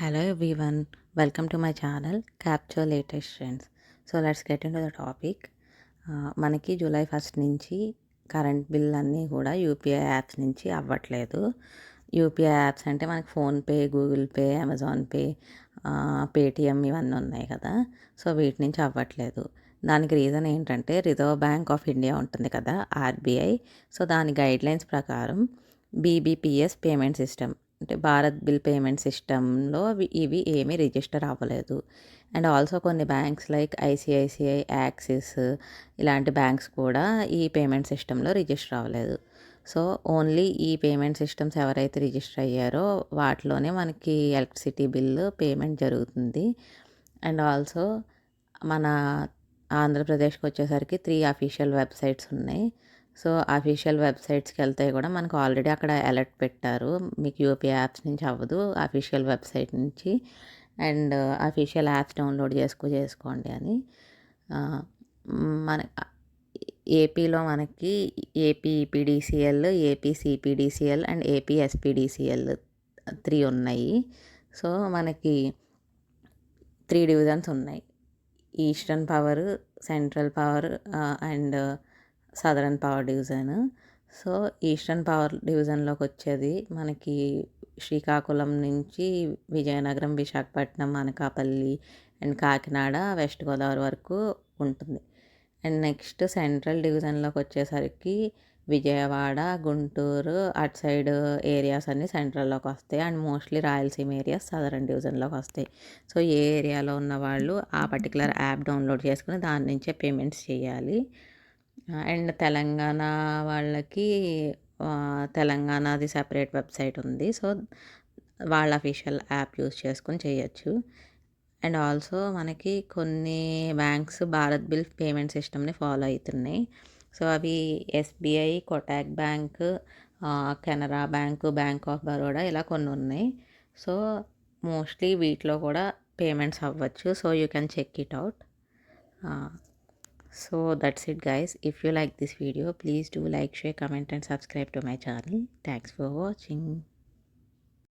Hello everyone welcome to my channel capture latest trends so let's get in to the topic మనకి July first నుంచి current bill అన్నీ కూడా UPI apps నుంచి అవ్వట్లేదు. UPI apps అంటే మనకి PhonePe Google Pay Amazon Pay Paytm ఇవన్నీ ఉన్నాయి కదా. సో వీటి నుంచి అవ్వట్లేదు. దానికి రీజన్ ఏంటంటే రిజర్వ్ బ్యాంక్ ఆఫ్ ఇండియా ఉంటుంది కదా ఆర్బీఐ సో దాని గైడ్లైన్స్ ప్రకారం బీబీపీఎస్ పేమెంట్ సిస్టమ్ అంటే భారత్ బిల్ పేమెంట్ సిస్టంలో ఇవి ఏమీ రిజిస్టర్ అవ్వలేదు. అండ్ ఆల్సో కొన్ని బ్యాంక్స్ లైక్ ఐసిఐసిఐ యాక్సిస్ ఇలాంటి బ్యాంక్స్ కూడా ఈ పేమెంట్ సిస్టంలో రిజిస్టర్ అవ్వలేదు. సో ఓన్లీ ఈ పేమెంట్ సిస్టమ్స్ ఎవరైతే రిజిస్టర్ అయ్యారో వాటిలోనే మనకి ఎలక్ట్రిసిటీ బిల్లు పేమెంట్ జరుగుతుంది. అండ్ ఆల్సో మన ఆంధ్రప్రదేశ్కి వచ్చేసరికి త్రీ అఫీషియల్ వెబ్సైట్స్ ఉన్నాయి. సో అఫీషియల్ వెబ్సైట్స్కి వెళ్తే కూడా మనకు ఆల్రెడీ అక్కడ అలర్ట్ పెట్టారు. మీకు యూపీఐ యాప్స్ నుంచి అవ్వదు అఫీషియల్ వెబ్సైట్ నుంచి. అండ్ అఫీషియల్ యాప్స్ డౌన్లోడ్ చేసుకో చేసుకోండి అని. మన ఏపీలో మనకి AP EPDCL AP CPDCL and AP SPDCL three ఉన్నాయి. సో మనకి త్రీ డివిజన్స్ ఉన్నాయి. Eastern power central power and southern power division so eastern power డివిజన్లోకి వచ్చేది మనకి శ్రీకాకుళం నుంచి విజయనగరం విశాఖపట్నం అనకాపల్లి అండ్ కాకినాడ వెస్ట్ గోదావరి వరకు ఉంటుంది. అండ్ నెక్స్ట్ సెంట్రల్ డివిజన్లోకి వచ్చేసరికి విజయవాడ గుంటూరు అటు సైడ్ ఏరియాస్ అన్నీ సెంట్రల్లోకి వస్తాయి. And mostly Rayalaseema areas southern డివిజన్లోకి వస్తాయి. సో ఏ ఏరియాలో ఉన్న వాళ్ళు ఆ పర్టికులర్ యాప్ డౌన్లోడ్ చేసుకుని దాని నుంచే పేమెంట్స్ చేయాలి. అండ్ తెలంగాణ వాళ్ళకి తెలంగాణది సెపరేట్ వెబ్సైట్ ఉంది. సో వాళ్ళ అఫీషియల్ యాప్ యూస్ చేసుకొని చేయొచ్చు. అండ్ ఆల్సో మనకి కొన్ని బ్యాంక్స్ భారత్ బిల్ పేమెంట్ సిస్టమ్ని ఫాలో అవుతున్నాయి సో అవి SBI Kotak bank Canara bank bank of Baroda ఇలా కొన్ని ఉన్నాయి. సో మోస్ట్లీ వీటిలో కూడా పేమెంట్స్ అవ్వచ్చు. So you can check it out so that's it guys. If you like this video please do like share comment and subscribe to my channel. Thanks for watching